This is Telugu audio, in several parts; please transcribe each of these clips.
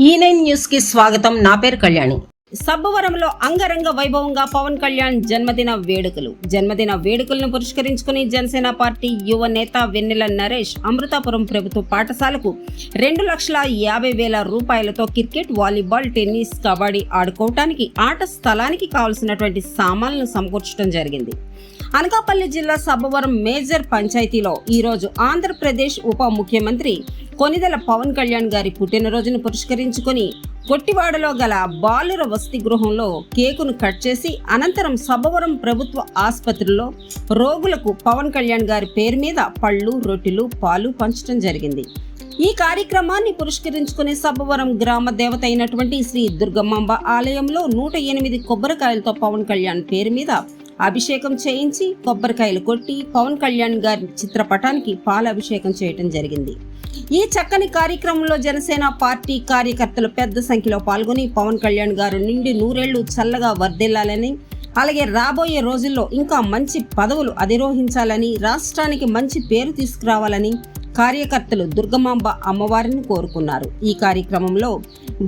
E ఈ నైన్ న్యూస్కి స్వాగతం. నా పేరు కళ్యాణి. సబ్బవరంలో అంగరంగ వైభవంగా పవన్ కళ్యాణ్ జన్మదిన వేడుకలు. జన్మదిన వేడుకలను పురస్కరించుకుని జనసేన పార్టీ యువ నేత వెన్నెల నరేష్ అమృతాపురం ప్రభుత్వ పాఠశాలకు రెండు లక్షల యాభై వేల రూపాయలతో క్రికెట్ వాలీబాల్ టెన్నిస్ కబడ్డీ ఆడుకోవటానికి ఆట స్థలానికి కావలసినటువంటి సామాన్లను సమకూర్చడం జరిగింది. అనకాపల్లి జిల్లా సబ్బవరం మేజర్ పంచాయతీలో ఈరోజు ఆంధ్రప్రదేశ్ ఉప ముఖ్యమంత్రి కొనిదెల పవన్ కళ్యాణ్ గారి పుట్టినరోజును పురస్కరించుకొని కొట్టివాడలో గల బాలుర వసతి గృహంలో కేకును కట్ చేసి అనంతరం సబ్బవరం ప్రభుత్వ ఆసుపత్రిలో రోగులకు పవన్ కళ్యాణ్ గారి పేరు మీద పళ్ళు రొట్టెలు పాలు పంచడం జరిగింది. ఈ కార్యక్రమాన్ని పురస్కరించుకునే సబ్బవరం గ్రామ దేవత అయినటువంటి శ్రీ దుర్గమాంబ ఆలయంలో నూట ఎనిమిది కొబ్బరికాయలతో పవన్ కళ్యాణ్ పేరు మీద అభిషేకం చేయించి కొబ్బరికాయలు కొట్టి పవన్ కళ్యాణ్ గారి చిత్రపటానికి పాలాభిషేకం చేయటం జరిగింది. ఈ చక్కని కార్యక్రమంలో జనసేన పార్టీ కార్యకర్తలు పెద్ద సంఖ్యలో పాల్గొని పవన్ కళ్యాణ్ గారు నిండి నూరేళ్ళు చల్లగా వర్ధిల్లాలని అలాగే రాబోయే రోజుల్లో ఇంకా మంచి పదవులు అధిరోహించాలని రాష్ట్రానికి మంచి పేరు తీసుకురావాలని కార్యకర్తలు దుర్గమాంబ అమ్మవారిని కోరుకున్నారు. ఈ కార్యక్రమంలో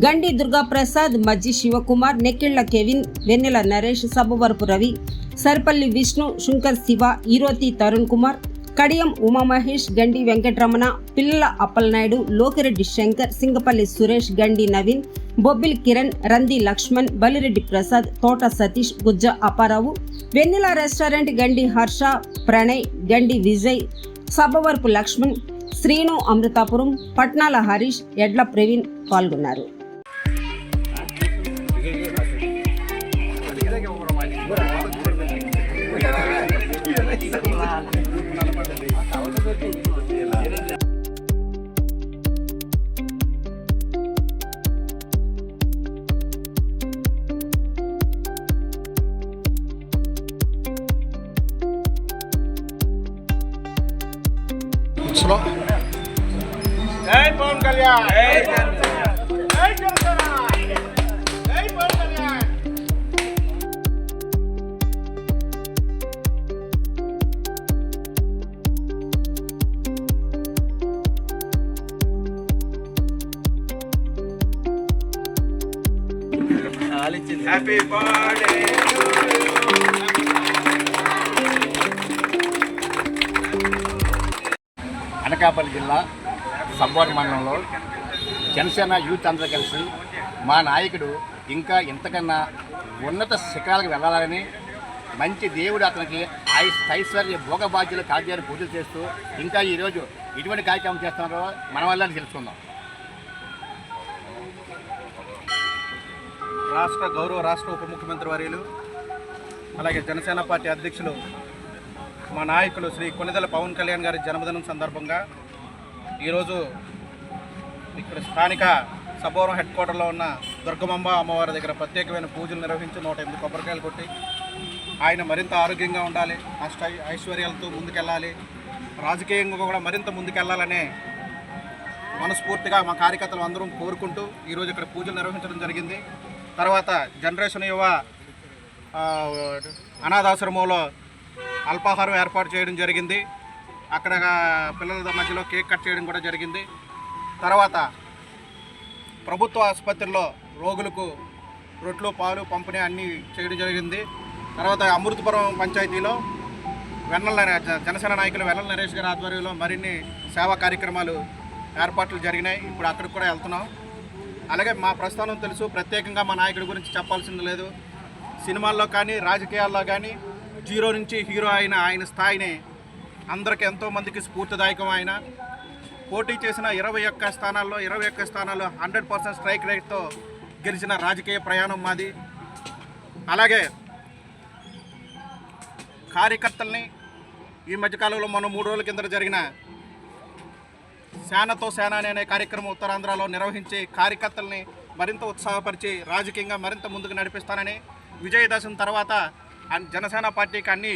గండి దుర్గాప్రసాద్ మజ్జి శివకుమార్ నెక్కిళ్ళ కెవిన్ వెన్నెల నరేష్ సబ్బవరపు రవి సర్పల్లి విష్ణు శుంకర్ శివ ఈరోతి తరుణ్ కుమార్ కడియం ఉమామహేష్ గండి వెంకటరమణ పిల్లల అప్పలనాయుడు లోకిరెడ్డి శంకర్ సింగపల్లి సురేష్ గండి నవీన్ బొబ్బిల్ కిరణ్ రంది లక్ష్మణ్ బలిరెడ్డి ప్రసాద్ తోట సతీష్ గుజ్జ అప్పారావు వెన్నెల రెస్టారెంట్ గండి హర్ష ప్రణయ్ గండి విజయ్ సబ్బవరపు లక్ష్మణ్ శ్రీను అమృతాపురం పట్నాల హరీష్ ఎడ్ల ప్రవీణ్ పాల్గొన్నారు. స్లో జై పవన్ కళ్యాణ్ జై జై జనసేన జై పవన్ కళ్యాణ్ హ్యాపీ బర్త్డే అనకాపల్లి జిల్లా సంబోని మండలంలో జనసేన యూత్ అందరూ కలిసి మా నాయకుడు ఇంకా ఇంతకన్నా ఉన్నత శిఖరాలకు వెళ్ళాలని మంచి దేవుడు అతనికి ఐ- ఐశ్వర్య భోగభాగ్యులు కాజ్యాలు పూజలు చేస్తూ ఇంకా ఈరోజు ఎటువంటి కార్యక్రమం చేస్తున్నారో మన వల్ల తెలుసుకుందాం. రాష్ట్ర గౌరవ రాష్ట్ర ఉప ముఖ్యమంత్రి వర్యులు అలాగే జనసేన పార్టీ అధ్యక్షులు మా నాయకులు శ్రీ కొనిదెల పవన్ కళ్యాణ్ గారి జన్మదినం సందర్భంగా ఈరోజు ఇక్కడ స్థానిక సబోరం హెడ్ క్వార్టర్లో ఉన్న దుర్గమంబ అమ్మవారి దగ్గర ప్రత్యేకమైన పూజలు నిర్వహించి నూట ఎనిమిది కొబ్బరికాయలు కొట్టి ఆయన మరింత ఆరోగ్యంగా ఉండాలి అష్ట ఐశ్వర్యాలతో ముందుకెళ్ళాలి. రాజకీయంగా కూడా మరింత ముందుకెళ్ళాలనే మనస్ఫూర్తిగా మా కార్యకర్తలు అందరం కోరుకుంటూ ఈరోజు ఇక్కడ పూజలు నిర్వహించడం జరిగింది. తర్వాత జనరేషన్ యువ అనాథాశ్రమంలో అల్పాహారం ఏర్పాటు చేయడం జరిగింది. అక్కడ పిల్లల మధ్యలో కేక్ కట్ చేయడం కూడా జరిగింది. తర్వాత ప్రభుత్వ ఆసుపత్రిలో రోగులకు రొట్లు పాలు పంపిణీ అన్నీ చేయడం జరిగింది. తర్వాత అమృతపురం పంచాయతీలో వెన్నెల జనసేన నాయకులు వెన్నెల నరేష్ గారి ఆధ్వర్యంలో మరిన్ని సేవా కార్యక్రమాలు ఏర్పాట్లు జరిగినాయి. ఇప్పుడు అక్కడికి కూడా వెళ్తున్నాం. అలాగే మా ప్రస్థానం తెలుసు. ప్రత్యేకంగా మా నాయకుడి గురించి చెప్పాల్సింది లేదు. సినిమాల్లో కానీ రాజకీయాల్లో కానీ జీరో నుంచి హీరో అయిన ఆయన స్థాయిని అందరికి ఎంతో మందికి స్ఫూర్తిదాయకం ఆయన. పోటీ చేసిన ఇరవై ఒక్క స్థానాల్లో ఇరవై ఒక్క స్థానాల్లో హండ్రెడ్ పర్సెంట్ స్ట్రైక్ రేట్తో గెలిచిన రాజకీయ ప్రయాణం మాది. అలాగే కార్యకర్తల్ని ఈ మధ్యకాలంలో మనం మూడు రోజుల కింద జరిగిన సేనతో సేనాని అనే కార్యక్రమం ఉత్తరాంధ్రలో నిర్వహించి కార్యకర్తల్ని మరింత ఉత్సాహపరిచి రాజకీయంగా మరింత ముందుకు నడిపిస్తానని విజయదశమి తర్వాత జనసేన పార్టీకి అన్ని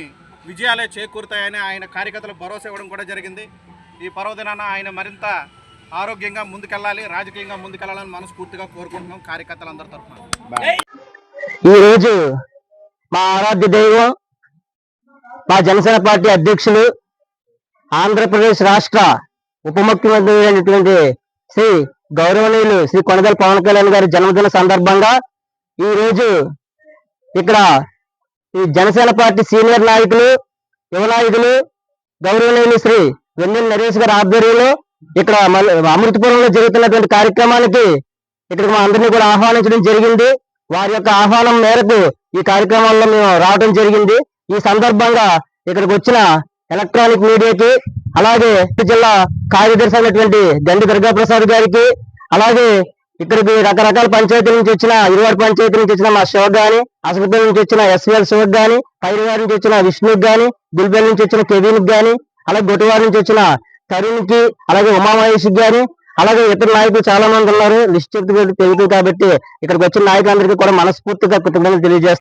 విజయాలే చేకూరుతాయని ఆయన కార్యకర్తలు భరోసా ఇవ్వడం కూడా జరిగింది. ఈ పర్వదినాన ఆయన మరింత ఆరోగ్యంగా ముందుకెళ్ళాలి రాజకీయంగా ముందుకెళ్ళాలని మనస్ఫూర్తిగా కోరుకుంటున్నాం కార్యకర్తలందరి తరఫున. ఈరోజు మా ఆరాధ్య దైవం మా జనసేన పార్టీ అధ్యక్షులు ఆంధ్రప్రదేశ్ రాష్ట్ర ఉప ముఖ్యమంత్రి అయినటువంటి శ్రీ గౌరవనీయులు శ్రీ కొనదల పవన్ కళ్యాణ్ గారి జన్మదిన సందర్భంగా ఈ రోజు ఇక్కడ ఈ జనసేన పార్టీ సీనియర్ నాయకులు యువ నాయకులు శ్రీ వెన్నెల నరేష్ గారి ఆధ్వర్యంలో ఇక్కడ అమృతపురంలో జరుగుతున్నటువంటి కార్యక్రమానికి ఇక్కడ మా అందరినీ కూడా ఆహ్వానించడం జరిగింది. వారి యొక్క ఆహ్వానం మేరకు ఈ కార్యక్రమంలో మేము రావడం జరిగింది. ఈ సందర్భంగా ఇక్కడికి వచ్చిన ఎలక్ట్రానిక్ మీడియాకి అలాగే జిల్లా కార్యదర్శి అయినటువంటి గండి దుర్గాప్రసాద్ గారికి అలాగే ఇక్కడికి రకరకాల పంచాయతీల నుంచి వచ్చిన ఇరువాడు పంచాయతీ నుంచి వచ్చిన మా శివక్ గాని అసలుపల్లి నుంచి వచ్చిన ఎస్వీఎల్ శివక్ గాని పైరువారి నుంచి వచ్చిన విష్ణుకి గాని దిల్బెల్ నుంచి వచ్చిన కెవిన్ గాని అలాగే గొట్టువారి నుంచి వచ్చిన తరుణ్కి అలాగే ఉమామహేష్ గాని అలాగే ఇతర నాయకులు చాలా మంది ఉన్నారు. లిస్ట్ చెప్తూ పెరుగుతుంది కాబట్టి ఇక్కడికి వచ్చిన నాయకులందరికీ కూడా మనస్ఫూర్తిగా కృతజ్ఞతలు తెలియజేస్తారు